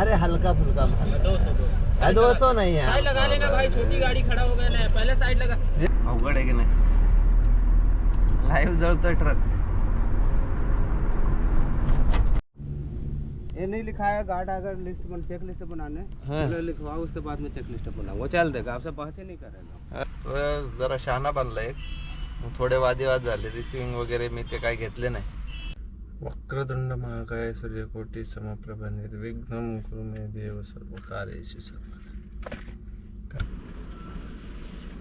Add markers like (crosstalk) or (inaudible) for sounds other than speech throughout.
अरे हल्का फुल्का माल दो सौ दो सौ। दो सौ नहीं साइड लगा लेना है भाई छोटी गाड़ी खड़ा हो गया ना पहले साइड लगा। अवघड आहे की नाही? लाईव्ह जळतोय ट्रक ये नहीं लिखा है गार्ड अगर लिस्ट बन चेक लिस्ट बनाने. हाँ। लिखवाओ उसके बाद में चेक लिस्ट बना वो चल देगा आपसे बहस ही नहीं करेगा। तो जरा शहाणा बांधला एक. थोडे वादिवाद झाले रिसिव्हिंग वगैरे मी ते काय घेतले नाही. वक्रदंड महाकाय सूर्यकोटी समप्रभ निर्विघ्नम कुरु मे देव सर्व कार्येषु सर्वदा.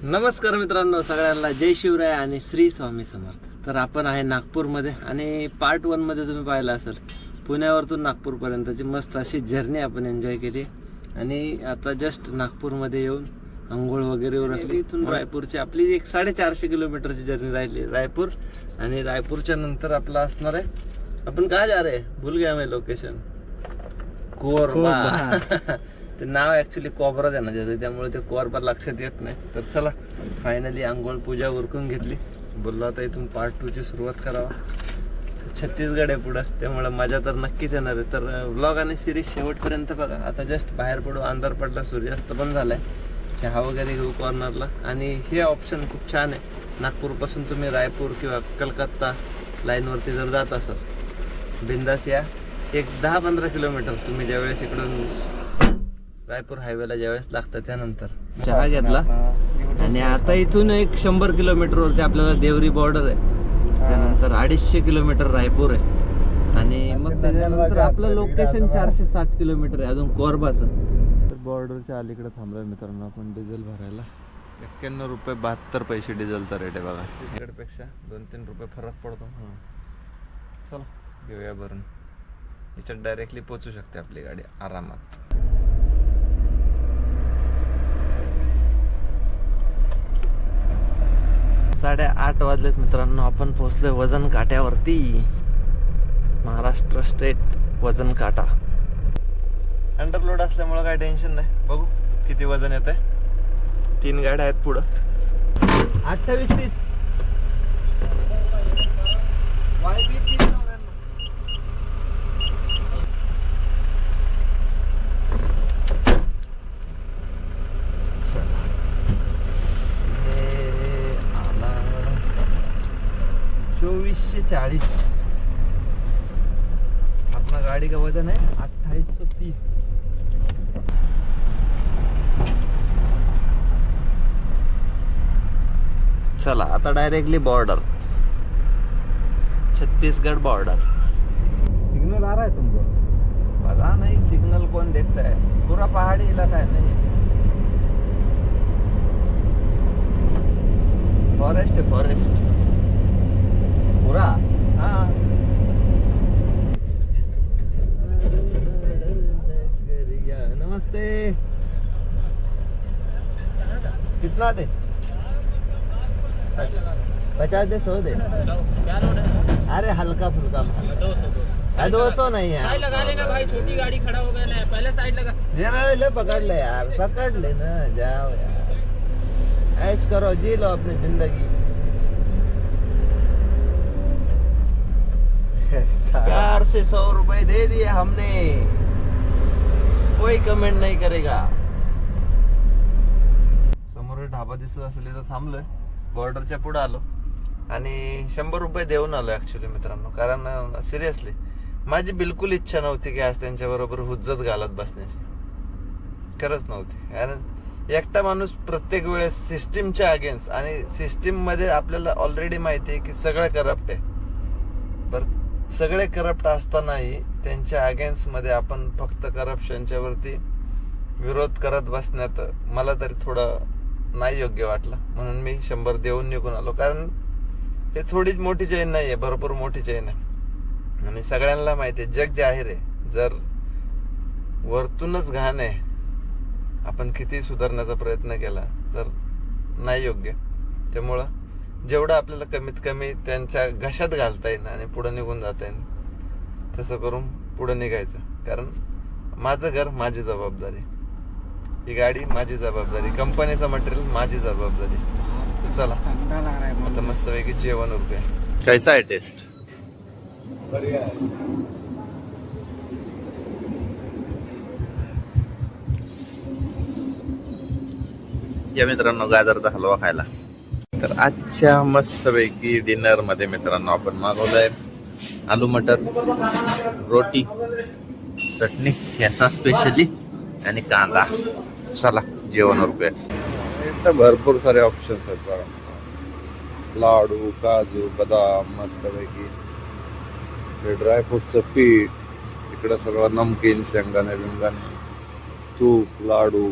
नमस्कार मित्रांनो सगळ्यांना जय शिवराय आणि श्री स्वामी समर्थ. तर आपण आहे नागपूरमध्ये आणि पार्टमध्ये तुम्ही पाहिलं असेल पुण्यावरतून नागपूरपर्यंतची मस्त अशी जर्नी आपण एन्जॉय केली. आणि आता जस्ट नागपूरमध्ये येऊन आंघोळ वगैरे उरकली. इथून रायपूरची आपली एक साडेचारशे किलोमीटरची जर्नी राहिली. रायपूर आणि रायपूरच्या नंतर आपला असणार आहे आपण काय जा रे भूल गया मैं लोकेशन कोरबा. (laughs) ते नाव ऍक्च्युली कोबरा देण्यात येतं त्यामुळे ते कोरबा लक्षात येत नाही. तर चला फायनली आंघोळ पूजा उरकून घेतली. बोललो आता इथून पार्ट टू ची सुरुवात करावा. छत्तीसगड आहे पुढं त्यामुळे मजा तर नक्कीच येणार आहे. तर व्लॉग आणि सिरीज शेवटपर्यंत बघा. आता जस्ट बाहेर पडू अंधार पडला सूर्यास्त पण झालाय. चहा वगैरे घेऊ कॉर्नरला आणि हे ऑप्शन खूप छान आहे. नागपूरपासून तुम्ही रायपूर किंवा कलकत्ता लाईनवरती जर जात असाल बिंदास या. एक दहा पंधरा किलोमीटर तुम्ही ज्यावेळेस इकडून रायपूर हायवेला ज्यावेळेस लागतं त्यानंतर. चहा घेतला. आणि आता इथून एक शंभर किलोमीटरवरती आपल्याला देवरी बॉर्डर आहे. त्यानंतर अडीचशे किलोमीटर रायपूर आहे. आणि मग त्याच्यानंतर आपलं लोकेशन चारशे साठ किलोमीटर आहे. अजून कोरबाचं. बॉर्डरच्या अलीकडे थांबलोय मित्रांनो आपण डिझेल भरायला. एक्क्याण्णव रुपये बहात्तर पैसे डिझेलचा रेट आहे बघा. इकडपेक्षा दोन तीन रुपये फरक पडतो. हां. चला. घेऊया भरून. याच्यात डायरेक्टली पोचू शकते आपली गाडी आरामात. साडेआठ वाजलेत मित्रांनो. आपण पोहोचलोय वजन काट्यावरती. महाराष्ट्र स्टेट वजन काटा. अंडरलोड असल्यामुळे काय टेन्शन नाही. बघू किती वजन येत आहे तीन गाड्या आहेत पुढं. अठ्ठावीस तीस YB तीस नव्याण्णव. चला. हे आला चोवीसशे चाळीस. आपला गाडी का वजन आहे? अठ्ठावीस सौ तीस. चला आता directly border Chhattisgarh border signal आ रहा है तुमको? पता नहीं सिग्नल कौन देखता है पूरा पहाड़ी इलाका है? नहीं फॉरेस्ट है फॉरेस्ट पूरा। हाँ नमस्ते। कितना दे? पचास दे सौ दे। सौ क्या लोड है अरे हल्का फुल्का दो सौ दो सौ अरे दो सौ नहीं साइड लगा लेना भाई छोटी गाड़ी खड़ा हो गया ना। पहले साइड लगा। ना ले पकड़ ले यार पकड़ ले ना जाओ यार। ऐश करो जी लो अपनी ज़िंदगी। चार से सौ रुपए दे दिए हमने। कोई कमेंट नहीं करेगा। समोर ढाबा दिसत असेल तर थांबलोय. बॉर्डरच्या पुढे आलो. आणि शंभर रुपये देऊन आलो ऍक्च्युली मित्रांनो. कारण सिरियसली माझी बिलकुल इच्छा नव्हती की आज त्यांच्या बरोबर हुज्जत घालत बसण्याची. खरंच नव्हती. कारण एकटा माणूस प्रत्येक वेळेस सिस्टीमच्या अगेन्स्ट आणि सिस्टीममध्ये आपल्याला ऑलरेडी माहिती आहे की सगळं करप्ट आहे. बरं सगळे करप्ट असतानाही त्यांच्या अगेन्स्टमध्ये आपण फक्त करप्शनच्या वरती विरोध करत बसण्यात मला तरी थोडं नाही योग्य वाटलं. म्हणून मी शंभर देऊन निघून आलो. कारण हे थोडी मोठी चैन नाही आहे भरपूर मोठी चेन आहे. आणि सगळ्यांना माहिती आहे जग जाहीर आहे. जर वरतूनच घाण आहे आपण किती सुधारण्याचा प्रयत्न केला तर नाही योग्य. त्यामुळं जेवढं आपल्याला कमीत कमी त्यांच्या घशात घालता येईल आणि पुढं निघून जाता येईल तसं करून पुढं निघायचं. कारण माझं घर माझी जबाबदारी. ही गाडी माझी जबाबदारी. कंपनीचं मटेरियल माझी जबाबदारी. चला. आता मस्त पैकी जेवण होते कैसा आहे. टेस्ट या मित्रांनो गाजरचा हलवा खायला. तर आजच्या मस्तपैकी डिनरमध्ये मित्रांनो आपण मागवलंय आलू मटर रोटी चटणी यांना स्पेशली आणि कांदा. चला जेवण रुपये इथं भरपूर सारे ऑप्शन्स आहेत बघा. लाडू काजू बदाम मस्तपैकी. हे ड्रायफ्रूटचं पीठ इकडं सगळं नमकीन शेंगाने बिंगाने तूप लाडू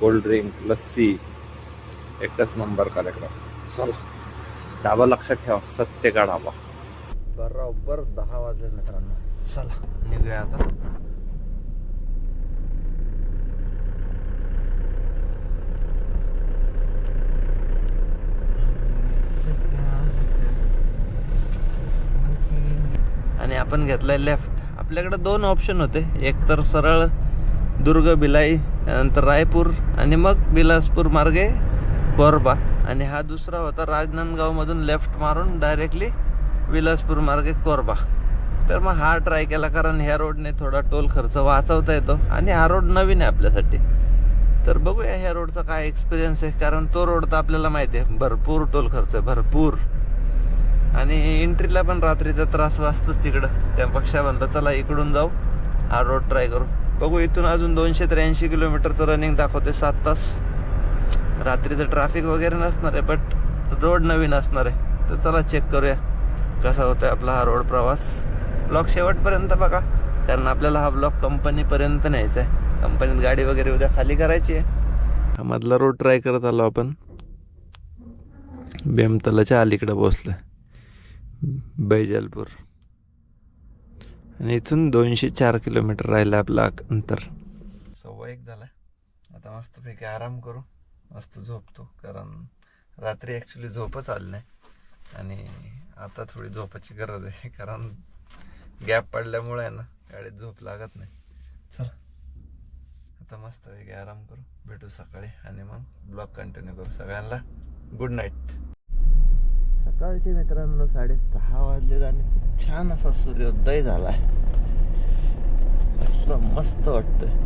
कोल्ड्रिंक लस्सी. एकच नंबर कार्यक्रम चला. ढाबा लक्षात ठेवा. सत्य का ढाबा बरोबर दहा वाजले मित्रांनो. चला निघूया आता. आणि आपण घेतलाय लेफ्ट आपल्याकडे दोन ऑप्शन होते. एक तर सरळ दुर्ग भिलाई त्यानंतर रायपूर आणि मग बिलासपूर मार्गे कोरबा आणि हा दुसरा होता राजनांदगावमधून लेफ्ट मारून डायरेक्टली विलासपूर मार्गे कोरबा. तर मग हा ट्राय केला कारण ह्या रोडने थोडा टोल खर्च वाचवता येतो. आणि हा रोड नवीन आहे आपल्यासाठी. तर बघूया ह्या रोडचा काय एक्सपिरियन्स आहे. कारण तो रोड तर आपल्याला माहिती आहे. भरपूर टोल खर्च आहे. भरपूर. आणि एंट्रीला पण रात्रीचा त्रास वाचतोच तिकडं. त्यापेक्षा म्हणलं चला इकडून जाऊ. हा रोड ट्राय करू. बघू इथून अजून दोनशे त्र्याऐंशी किलोमीटरचं रनिंग दाखवते सात तास. रात्रीचं ट्रॅफिक वगैरे नसणार आहे बट रोड नवीन असणार आहे. तर चला चेक करूया कसा होतोय आपला हा रोड प्रवास. ब्लॉक शेवटपर्यंत बघा कारण आपल्याला हा ब्लॉक कंपनीपर्यंत न्यायचा आहे. कंपनीत गाडी वगैरे उद्या खाली करायची आहे. हा मधला रोड ट्राय करत आलो आपण. बेमतलाच्या अलीकडे पोचलोय बैजलपूर. आणि इथून दोनशे चार किलोमीटर राहिलं आपलं अंतर. सव्वा एक झाला आता मस्तपैकी आराम करू. मस्त झोपतो. कारण रात्री ॲक्च्युली झोपच आली नाही. आणि आता थोडी झोपाची गरज आहे. (laughs) कारण गॅप पडल्यामुळे आहे ना गाडीत झोप लागत नाही. चला. आता मस्तपैकी आराम करू. भेटू सकाळी आणि मग ब्लॉग कंटिन्यू करू. सगळ्यांना गुड नाईट सकाळचे मित्रांनो साडेसहा वाजले आणि खूप छान असा सूर्योदय झालाय. कसलं मस्त वाटतंय.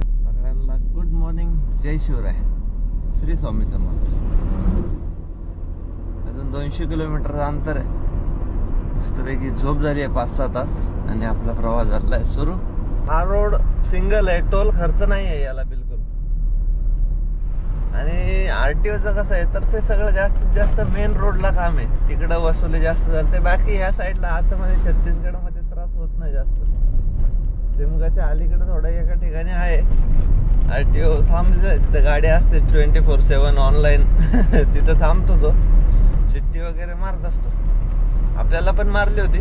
सगळ्यांना गुड मॉर्निंग जय शिवराय. श्री स्वामी समर्थ. अजून दोनशे किलोमीटरचं अंतर आहे. मस्तपैकी झोप झाली आहे पाच सहा तास आणि आपला प्रवास आहे सुरू. हा रोड सिंगल आहे टोल खर्च नाही आहे याला बिलकुल. आणि आरटीओचं कसं आहे तर ते सगळं जास्तीत जास्त मेन रोडला काम आहे. तिकडं वसुली जास्त झालं ते बाकी ह्या साईडला आतमध्ये छत्तीसगडमध्ये त्रास होत नाही जास्त. शिमगाच्या अलीकडे थोडं एका ठिकाणी आहे. आर टी ओ थांबले. तिथं गाडी असते ट्वेंटी फोर सेवन ऑनलाईन. (laughs) तिथं थांबतो तो. चिठ्ठी वगैरे मारत असतो. आपल्याला पण मारली होती.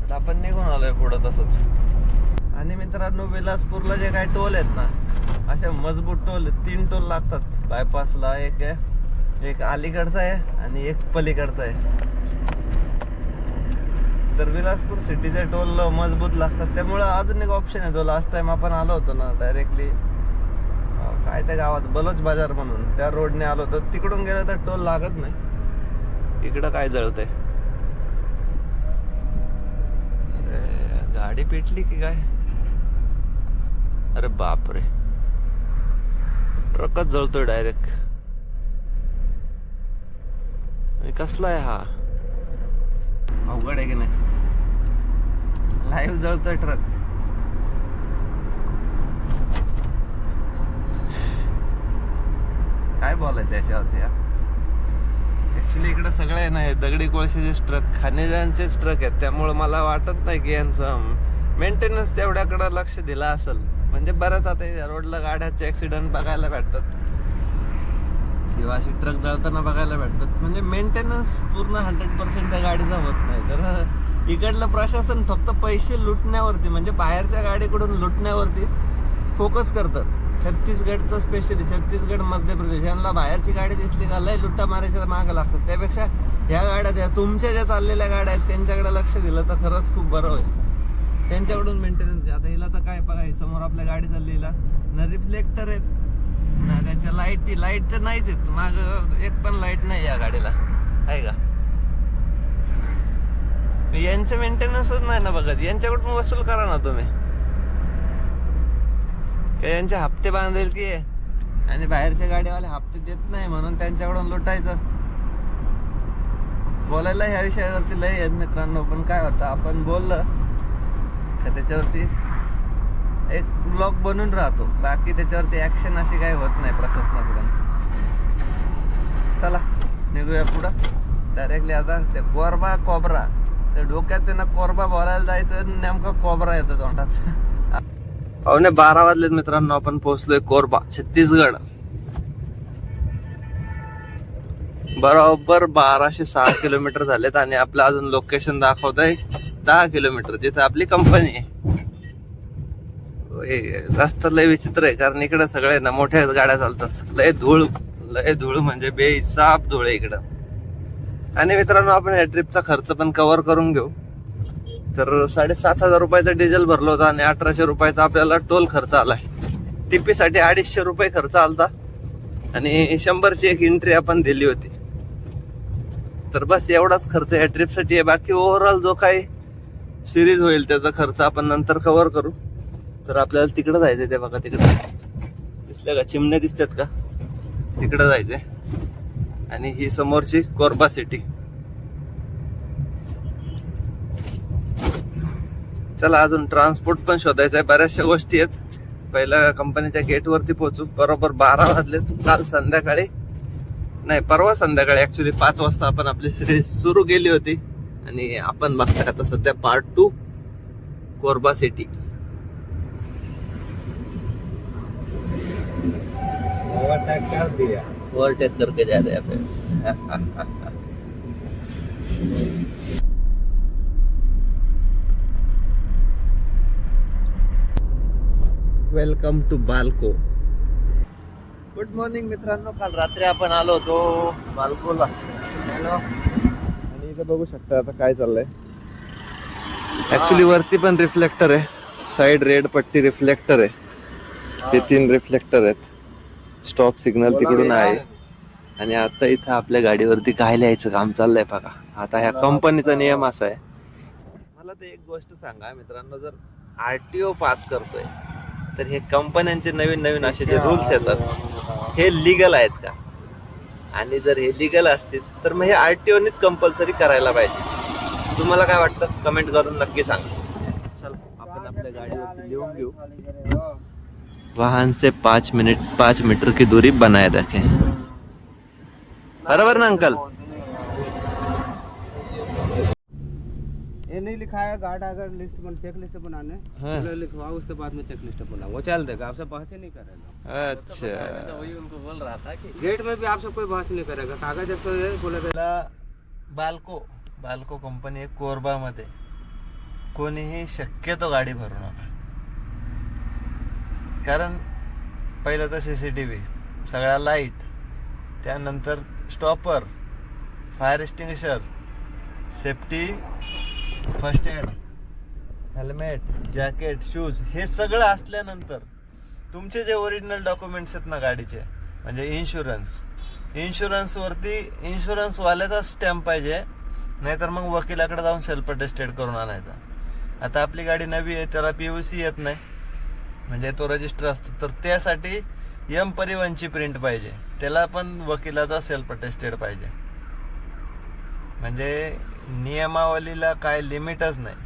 पण आपण निघून आलोय पुढं तसंच. आणि मित्रांनो बिलासपूरला जे काही टोल आहेत ना अशा मजबूत टोल तीन टोल लागतात. बायपासला एक आहे एक अलीकडचा आहे आणि एक पलीकडचा आहे. तर बिलासपूर सिटीचे टोल मजबूत लागतात. त्यामुळं अजून एक ऑप्शन आहे जो लास्ट टाइम आपण आलो होतो ना डायरेक्टली काय त्या गावात बलोच बाजार म्हणून त्या रोडने आलो होतो. तिकडून गेलं तर टोल लागत नाही. इकडं काय जळतंय? अरे गाडी पेटली की काय? अरे बापरे. ट्रकच जळतोय डायरेक्ट कसला आहे हा? अवघड आहे की नाही? लाईव्ह जळतोय ट्रक काय बोलायचं याच्यावरती या ऍक्च्युली इकडे सगळे आहे ना हे दगडी कोळशाचे ट्रक खानेजांचेच ट्रक आहेत त्यामुळे मला वाटत नाही की यांचं मेंटेनन्स तेवढ्याकडे लक्ष दिलं असेल. म्हणजे बऱ्याच आता या रोडला गाड्याचे ऍक्सिडेंट बघायला भेटतात. किंवा अशी ट्रक जळताना बघायला भेटतात. म्हणजे मेंटेनन्स पूर्ण हंड्रेड पर्सेंट त्या गाडीचा होत नाही. तर (laughs) इकडलं प्रशासन फक्त पैसे लुटण्यावरती म्हणजे बाहेरच्या गाडीकडून लुटण्यावरती फोकस करतं. छत्तीसगडचं स्पेशली छत्तीसगड मध्य प्रदेश यांना बाहेरची गाडी दिसली का लय लुट्टा मारायच्या मागं लागतात. त्यापेक्षा ह्या गाड्या त्या तुमच्या ज्या चाललेल्या गाड्या आहेत त्यांच्याकडे लक्ष दिलं तर खरंच खूप बरं होईल. त्यांच्याकडून मेंटेनन्स आता हिला तर काय बघा समोर आपल्या गाडी चाललेला ना रिफ्लेक्टर आहेत. ना त्याच्या लाइट ती लाइट तर नाहीच आहेत माग एक पण लाइट नाही या गाडीला. आहे का? यांचं मेंटेनन्सच नाही ना बघत. यांच्याकडून वसूल करा ना तुम्ही. काय यांचे हप्ते बांधेल की? आणि बाहेरच्या गाडीवाले हप्ते देत नाही म्हणून त्यांच्याकडून लुटायचं. बोलायला ह्या विषयावरती लय आहेत मित्रांनो पण काय होतं आपण बोललं का त्याच्यावरती एक ब्लॉक बनून राहतो. बाकी त्याच्यावरती ऍक्शन अशी काही होत नाही प्रशासनाकडून. चला निघूया पुढं. डायरेक्टली आता ते कोरबा कोबरा. त्या डोक्यात त्यांना कोरबा बोलायला जायचं नेमकं कोबरा येतो तोंडात. पावणे बारा वाजलेत मित्रांनो आपण पोहोचलोय कोरबा छत्तीसगड. बरोबर बाराशे सहा किलोमीटर झालेत आणि आपलं अजून लोकेशन दाखवत आहे दहा किलोमीटर जिथे आपली कंपनी आहे. रस्ता लय विचित्र आहे कारण इकडे सगळे ना मोठ्या गाड्या चालतात. लय धूळ लय धूळ म्हणजे बेसाप धूळ आहे इकडं. आणि मित्रांनो आपण या ट्रिपचा खर्च पण कव्हर करून घेऊ. तर साडेसात हजार रुपयाचा डिझेल भरलं होतं आणि अठराशे रुपयाचा आपल्याला टोल खर्च आलाय. टिपीसाठी अडीचशे रुपये खर्च आलता. आणि शंभरची एक एंट्री आपण दिली होती. तर बस एवढाच खर्च या ट्रिपसाठी आहे. बाकी ओव्हरऑल जो काही सिरीज होईल त्याचा खर्च आपण नंतर कव्हर करू. तर आपल्याला तिकडं जायचंय ते बघा तिकडं. दिसल्या का? चिमण्या दिसतात का? तिकडं जायचंय. आणि ही समोरची कोरबा सिटी. चला अजून ट्रान्सपोर्ट पण शोधायचं आहे बऱ्याचशा गोष्टी आहेत. पहिल्या कंपनीच्या गेटवरती पोहोचू. बरोबर बारा वाजलेत. काल संध्याकाळी. नाही परवा संध्याकाळी. ऍक्च्युली पाच वाजता आपण आपली सिरीज सुरू केली होती. आणि आपण बघताय आता सध्या part two Korba city. Overtake करके जा रहे हैं पे welcome to Balco good morning मित्रांनो. काल रात्री आपण आलो होतो बाल्कोला. आणि इथे बघू शकता आता काय चाललंय. ऍक्च्युली वरती पण रिफ्लेक्टर आहे. साइड रेड पट्टी रिफ्लेक्टर आहे. ते तीन रिफ्लेक्टर आहेत. स्टॉप सिग्नल तिकडून आहे. आणि आता इथं आपल्या गाडीवरती काय लिहायचं काम चाललंय बघा. आता ह्या कंपनीचा नियम असा आहे. मला ते एक गोष्ट सांगा मित्रांनो जर आरटीओ पास करतोय तर हे कंपन्यांचे नवीन नवीन असे जे रूल्स येतात हे लिगल आहेत का? आणि जर हे लिगल असतील तर मग हे आरटीओनीच कंपल्सरी करायला पाहिजे. तुम्हाला काय वाटतं? कमेंट करून नक्की सांगा. चल आपण आपल्या गाडीवरती लिहून घेऊ. वाहन से पाँच मिनट पाँच मीटर की दूरी बनाए रखें। बराबर ना अंकल? ये नहीं लिखा है गार्ड अगर लिस्ट बन चेक लिस्ट बनाने हाँ। पहले लिखवाओ उसके बाद में चेक लिस्ट बना वो चल देगा आपसे बहस ही नहीं करेगा। अच्छा। तो वही उनको बोल रहा था कि गेट में भी आपसे कोई बहस नहीं करेगा। कागज़ आपको ये बोलेगा त्याला बाल्को बाल्को कंपनी आहे कोरबामध्ये कोणीही शक्यतो गाडी भरू नका। कारण पहिलं तर सी सी टी व्ही सगळ्या लाइट त्यानंतर stopper fire extinguisher safety first aid helmet jacket shoes हे सगळं असल्यानंतर तुमचे जे ओरिजिनल डॉक्युमेंट्स आहेत ना गाडीचे म्हणजे इन्शुरन्स इन्शुरन्सवरती इन्शुरन्सवाल्याचा स्टॅम्प पाहिजे नाहीतर मग वकिलाकडे जाऊन सेल्फ अटेस्टेड करून आणायचा. आता आपली गाडी नवी आहे त्याला पी यू सी येत नाही. म्हणजे तो रजिस्टर असतो तर त्यासाठी यम परिवहनची प्रिंट पाहिजे. त्याला पण वकिलाचा सेल्फ अटेस्टेड पाहिजे. म्हणजे नियमावलीला काय लिमिटच नाही.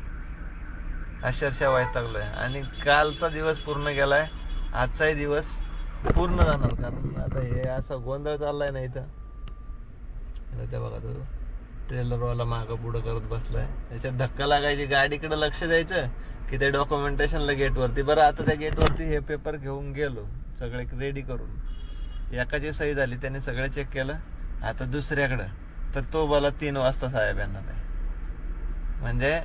अक्षरशः वैतागलोय. आणि कालचा दिवस पूर्ण गेलाय. आजचाही दिवस पूर्ण जाणार. कारण आता हे असा गोंधळ चाललाय ना इथं. बघा तो. ट्रेलरवाला मागं पुढं करत बसलाय. त्याच्यात धक्का लागायची गाडीकडे लक्ष द्यायचं की ते डॉक्युमेंटेशनला गेटवरती. बरं आता त्या गेटवरती हे पेपर घेऊन गेलो सगळे रेडी करून. एकाची सही झाली त्याने सगळं चेक केलं. आता दुसऱ्याकडं. तर तो बोला तीन वाजता साहेब यांना म्हणजे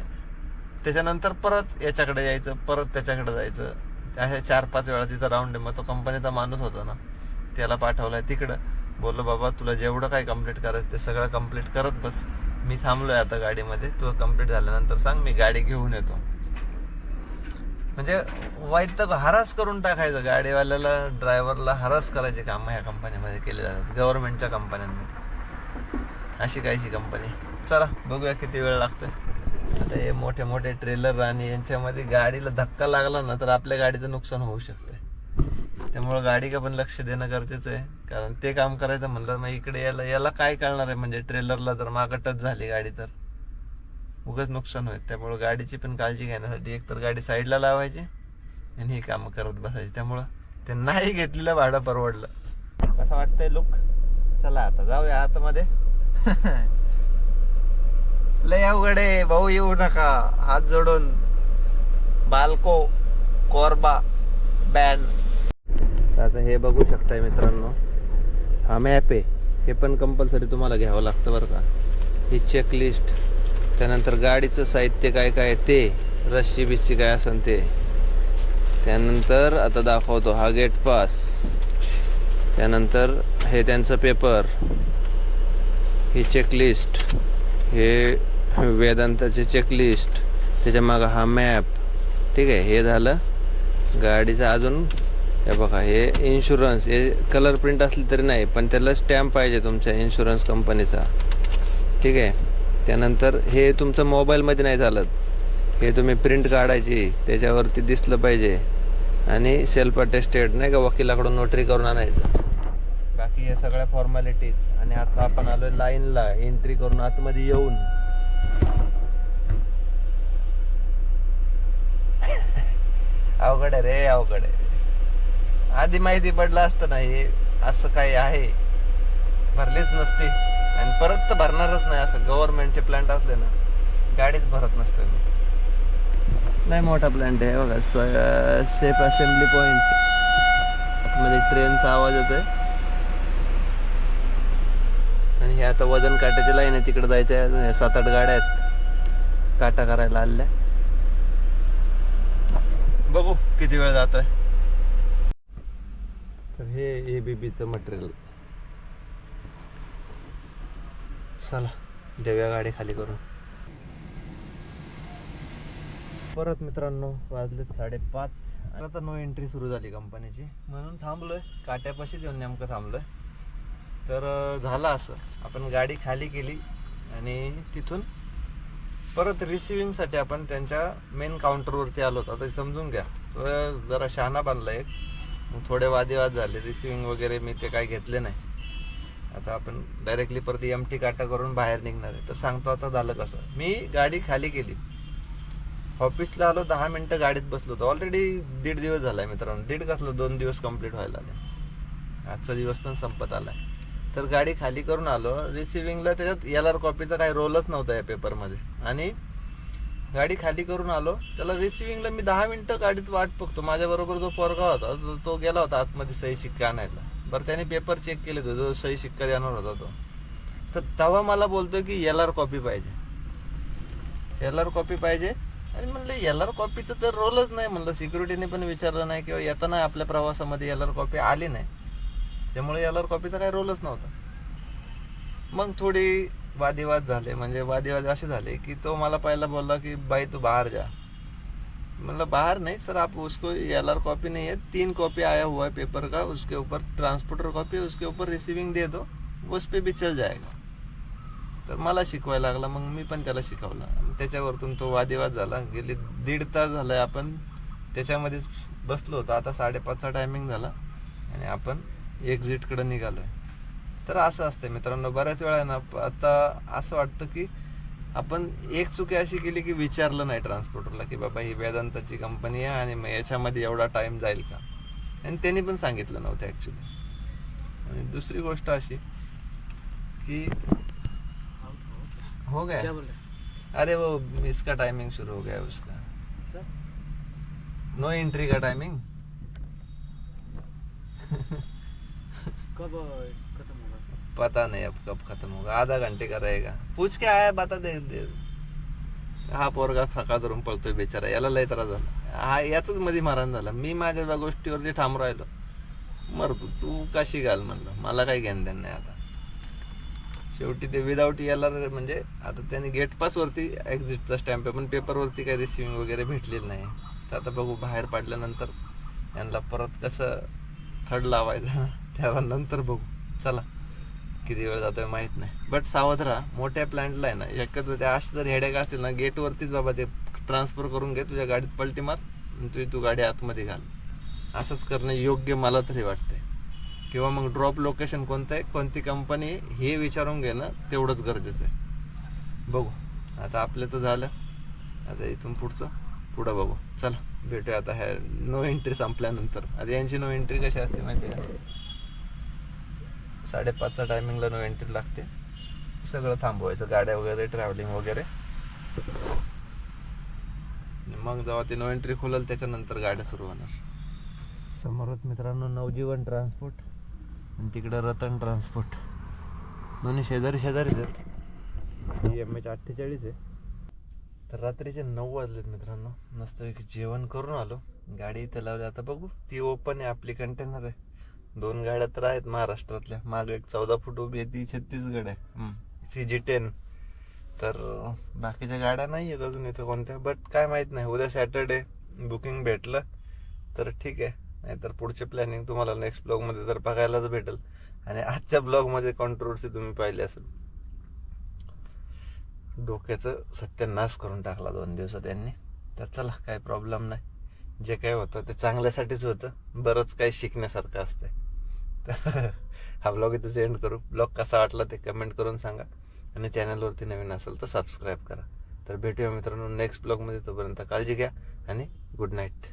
त्याच्यानंतर परत याच्याकडे यायचं परत त्याच्याकडे जायचं. असे चार पाच वेळा तिथं राऊंड आहे. मग तो कंपनीचा माणूस होता ना त्याला पाठवलाय तिकडं. बोललो बाबा तुला जेवढं काय कंप्लीट करायचं ते सगळं कंप्लीट करत बस. मी थांबलोय आता गाडीमध्ये. तू कंप्लीट झाल्यानंतर सांग मी गाडी घेऊन येतो. म्हणजे वैतक हरास करून टाकायचं. गाडीवाल्याला ड्रायव्हरला हरास करायचे काम ह्या कंपनीमध्ये केले जातात. गव्हर्नमेंटच्या कंपन्यांमध्ये अशी काहीशी कंपनी चला बघूया किती वेळ लागतोय. आता हे मोठे मोठे ट्रेलर आणि यांच्यामध्ये गाडीला धक्का लागला ना तर आपल्या गाडीचं नुकसान होऊ शकतं त्यामुळं गाडी का पण लक्ष देणं गरजेचं आहे. कारण ते काम करायचं म्हणलं मग इकडे याला याला काय कळणार आहे? म्हणजे ट्रेलरला जर मागटच झाली गाडी तर. उगाच नुकसान होईल. त्यामुळं गाडीची पण काळजी घेण्यासाठी एक तर गाडी साईडला लावायची आणि ही कामं करत बसायची. त्यामुळं ते नाही घेतलेलं भाडं परवडलं. कसं वाटतंय लुक चला आता जाऊया आतमध्ये. (laughs) लय अवघड आहे. भाऊ येऊ नका. हात जोडून. बालको कोरबा बॅन. आता हे बघू शकताय मित्रांनो. हा मॅप आहे. हे पण कंपल्सरी तुम्हाला घ्यावं लागतं बरं का. ही चेकलिस्ट त्यानंतर गाडीचं साहित्य काय काय आहे ते. रस्सी बिस्सी काय असेल ते. त्यानंतर आता दाखवतो हा गेट पास त्यानंतर हे त्यांचं पेपर ही चेकलिस्ट हे वेदांताची चेकलिस्ट त्याच्यामागं हा मॅप ठीक आहे हे झालं. गाडीचं अजून हे बघा हे इन्शुरन्स हे कलर प्रिंट असली तरी नाही पण त्याला स्टॅम्प पाहिजे तुमच्या इन्शुरन्स कंपनीचा ठीक आहे? त्यानंतर हे तुमचं मोबाईलमध्ये नाही चालत. हे तुम्ही प्रिंट काढायची त्याच्यावरती दिसलं पाहिजे. आणि सेल्फ अटेस्टेड नाही का वकिलाकडून नोटरी करून आणायचं. बाकी हे सगळ्या फॉर्मॅलिटीज आणि आता आपण आलो लाईनला एंट्री करून आतमध्ये येऊन. (laughs) अवघड आहे रे अवघड आहे. आधी माहिती पडलं असतं ना हे असं काही आहे. भरलीच नसती. आणि परत तर भरणारच नाही असं. गव्हर्नमेंटचे प्लांट असले ना गाडीच भरत नसतो मी. नाही मोठा प्लांट आहे बघा सेफ असेंब्ली पॉइंट आतमध्ये ट्रेनचा आवाज येतोय. आणि हे आता वजन काट्याची लाईन आहे तिकडे जायचं आहे सात आठ गाड्या आहेत. काटा करायला आलेल्या. बघू किती वेळ जातोय. तर हे ए बी बीचं मटेरियल चला देऊया गाडी खाली करून. परत मित्रांनो वाजलेत साडेपाच. आता नो एंट्री सुरू झाली कंपनीची म्हणून थांबलोय. काट्यापाशीच येऊन नेमकं थांबलोय. तर झालं असं. आपण गाडी खाली केली आणि तिथून परत रिसिव्हिंगसाठी आपण त्यांच्या मेन काउंटरवरती आलो होतो. आता समजून घ्या. जरा शहाणा बांधला एक. मग थोडे वादेवाद झाले. रिसिव्हिंग वगैरे मी ते काय घेतले नाही. आता आपण डायरेक्टली परत एम टी काटा करून बाहेर निघणार आहे. तर सांगतो आता झालं कसं. मी गाडी खाली केली. ऑफिसला आलो दहा मिनटं गाडीत बसलो होतो. ऑलरेडी दीड दिवस झाला आहे मित्रांनो. दीड कसलं दोन दिवस कंप्लीट व्हायला आले आजचा दिवस पण संपत आला आहे तर गाडी खाली करून आलो. रिसिव्हिंगला त्याच्यात एल आर कॉपीचा काही रोलच नव्हता या पेपरमध्ये आणि गाडी खाली करून आलो. त्याला रिसिव्हिंगला मी दहा मिनिटं गाडीत वाट बघतो. माझ्याबरोबर जो पोरगा होता तो- तो गेला होता आतमध्ये सही शिक्का आणायला. बरं त्याने पेपर चेक केले होते जो सही शिक्का देणार होता तो. तर तेव्हा मला बोलतो की एल आर कॉपी पाहिजे. एल आर कॉपी पाहिजे. आणि म्हणलं एल आर कॉपीचं तर रोलच नाही. म्हणलं सिक्युरिटीने पण विचारलं नाही किंवा येताना आपल्या प्रवासामध्ये एल आर कॉपी आली नाही. त्यामुळे एल आर कॉपीचा काही रोलच नव्हता. मग थोडी वादिवाद झाले म्हणजे वादिवाद असे झाले की तो मला पहिला बोलला की बाई तू बाहेर जा. मतलब बाहर नहीं सर आप उसको एल आर कॉपी नहीं है तीन कॉपी आया हुआ है पेपर का उसके ऊपर ट्रांसपोर्टर कॉपी उसके ऊपर रिसिविंग दे दो उस पे भी चल जाएगा. तर मला शिकवायला लागला मग मी पण त्याला शिकवलं. त्याच्यावरतून तो वादिवाद झाला. गेली दीड तास झालाय आपण त्याच्यामध्येच बसलो होतो. आता साडेपाचचा टायमिंग झाला आणि आपण एक्झिटकडे निघालोय. तर असं असतं मित्रांनो बऱ्याच वेळा ना आता असं वाटतं की आपण एक चुकी अशी केली की विचारलं नाही ट्रान्सपोर्टरला की बाबा ही वेदांताची कंपनी आहे आणि मग याच्यामध्ये एवढा टाइम जाईल का? आणि त्यांनी पण सांगितलं नव्हतं ॲक्च्युली आणि दुसरी गोष्ट अशी की हो गया अरे वो इसका टाइमिंग शुरू हो गया उसका? नो एंट्री का टाइमिंग कब पता नहीं अब कब खत्म होगा। आधा घंटे का रहेगा। पूछ के आया बता दे, दे। हा पोरगा फका धरून पळतोय बेचारा। याला लय त्रास झाला। हा याच मध्ये मारण झाला। मी माझ्या गोष्टीवरती ठाम राहिलो। मर तू तू काशी घाल म्हणलं? मला काही घेणं देणं नाही आता. शेवटी ते विदाऊट याला म्हणजे आता त्यांनी गेट पास वरती एक्झिटचा स्टॅम्प आहे पण पेपरवरती काही रिसिव्हिंग वगैरे भेटलेलं नाही. तर आता बघू बाहेर पडल्यानंतर यांना परत कसं थर्ड लावायचं (laughs) त्याला नंतर बघू. चला. किती वेळ जातोय माहीत नाही. बट सावध राहा मोठ्या प्लांटला आहे ना शक्यतो त्या अशी जर हेडेक असेल ना गेटवरतीच बाबा ते ट्रान्सफर करून घे तुझ्या गाडीत पलटी मार तुझी तू गाडी आतमध्ये घाल. असंच करणं योग्य मला तरी वाटतंय. किंवा मग ड्रॉप लोकेशन कोणतं आहे कोणती कंपनी हे विचारून घेणं तेवढंच गरजेचं आहे. बघू. आता आपलं तर झालं. आता इथून पुढचं पुढं बघू. चला भेटूया आता. ह्या नो एंट्री संपल्यानंतर. आता यांची नो एंट्री कशी असते माहिती आहे साडेपाचचा साडेपाचच्या टायमिंगला नो एंट्री लागते. सगळं थांबवायचं गाड्या वगैरे ट्रॅव्हलिंग वगैरे. मग जेव्हा ते नो एंट्री खोलल त्याच्यानंतर गाड्या सुरू होणार. समोरच मित्रांनो नवजीवन ट्रान्सपोर्ट आणि तिकडं रतन ट्रान्सपोर्ट दोन्ही शेजारी शेजारीच आहेत. एम एच अठ्ठेचाळीस आहे. तर रात्रीचे नऊ वाजलेत मित्रांनो. मस्तपैकी जेवण करून आलो. गाडी इथे लावली. आता बघू ती ओपन आहे आपली कंटेनर आहे. दोन गाड्या तर आहेत महाराष्ट्रातल्या. माग एक चौदा फूट उभी आहे ती छत्तीसगड आहे. सी जी टेन तर बाकीच्या गाड्या नाही आहेत अजून इथं कोणत्या बट काय माहीत नाही. उद्या सॅटरडे बुकिंग भेटलं तर ठीक आहे. नाहीतर पुढचे प्लॅनिंग तुम्हाला नेक्स्ट ब्लॉगमध्ये तर बघायलाच भेटेल. आणि आजच्या ब्लॉगमध्ये कॉन्ट्रोवर्सी तुम्ही पाहिली असेल. डोक्याचं सत्यानाश करून टाकला दोन दिवसात त्यांनी तर चला काय प्रॉब्लेम नाही. जे काय होतं ते चांगल्यासाठीच होतं. बरंच काही शिकण्यासारखं असतंय. तर हा ब्लॉग इथं एंड करू. ब्लॉग कसा वाटला ते कमेंट करून सांगा. आणि चॅनलवरती नवीन असेल तर सबस्क्राईब करा. तर भेटूया मित्रांनो नेक्स्ट ब्लॉगमध्ये तोपर्यंत काळजी घ्या आणि गुड नाईट